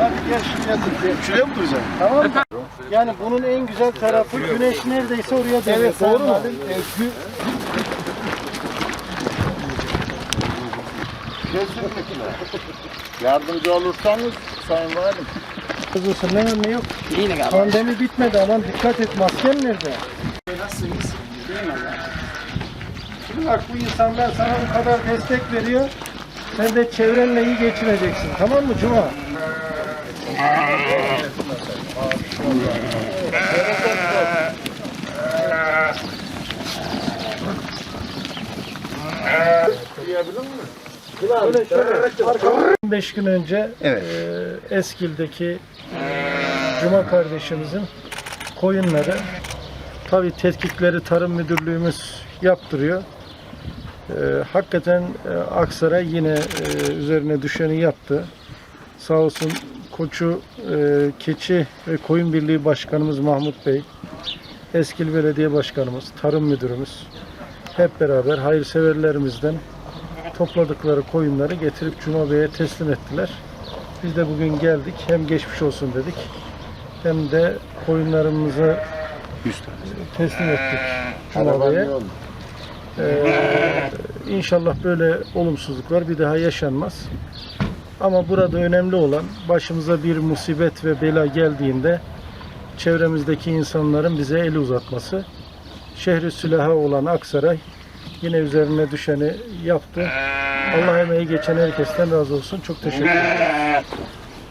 Hadi gel şuraya dur. Şuraya mı duracaksın? Tamam mı? Yani bunun en güzel tarafı güneş neredeyse oraya dönüyor. Evet, doğru mu? Kesinlikle. Yardımcı olursanız Sayın Valim. Kızılsın ne önüne yok. Pandemi bitmedi aman dikkat et masken nerede? Nasılsınız? Şimdi bak bu insanlar sana bu kadar destek veriyor. Sen de çevrenle iyi geçineceksin. Tamam mı Cuma? Şöyle şöyle. 15 gün önce Evet. e, Eskil'deki Cuma kardeşimizin koyunları tabi tetkikleri Tarım Müdürlüğümüz yaptırıyor. E, hakikaten e, Aksaray yine e, üzerine düşeni yaptı. Sağ olsun Koçu e, Keçi ve Koyun Birliği Başkanımız Mahmut Bey, Eskil Belediye Başkanımız, Tarım Müdürümüz hep beraber hayırseverlerimizden topladıkları koyunları getirip Cuma Bey'e teslim ettiler. Biz de bugün geldik. Hem geçmiş olsun dedik. Hem de koyunlarımızı teslim ettik Cuma Araban Bey'e. Ee, inşallah böyle olumsuzluklar bir daha yaşanmaz. Ama burada önemli olan başımıza bir musibet ve bela geldiğinde çevremizdeki insanların bize el uzatması. Şehri sülaha olan Aksaray yine üzerine düşeni yaptı. Allah emeği geçen herkesten razı olsun. Çok teşekkür ederim.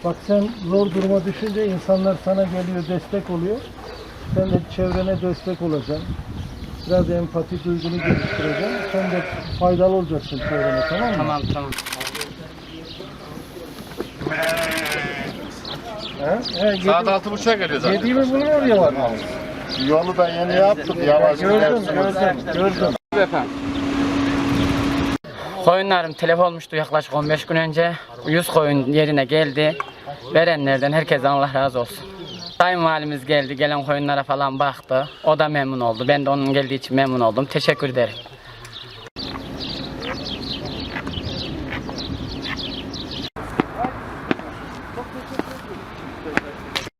Bak sen zor duruma düşünce insanlar sana geliyor, destek oluyor. Sen de çevrene destek olacaksın. Biraz empati duygunu geliştireceksin. Sen de faydalı olacaksın çevrene tamam mı? Tamam tamam. He? He, yedi, Saat altı buçuğa geliyor zaten. yediğimi bunu oraya var. Yolu da yeni yaptık. Yavaş Gördüm, gidersiniz. gördüm, gördüm. Koyunlarım telef olmuştu yaklaşık 15 gün önce. 100 koyun yerine geldi. Verenlerden herkesten Allah razı olsun. Sayın valimiz geldi, gelen koyunlara falan baktı. O da memnun oldu. Ben de onun geldiği için memnun oldum. Teşekkür ederim.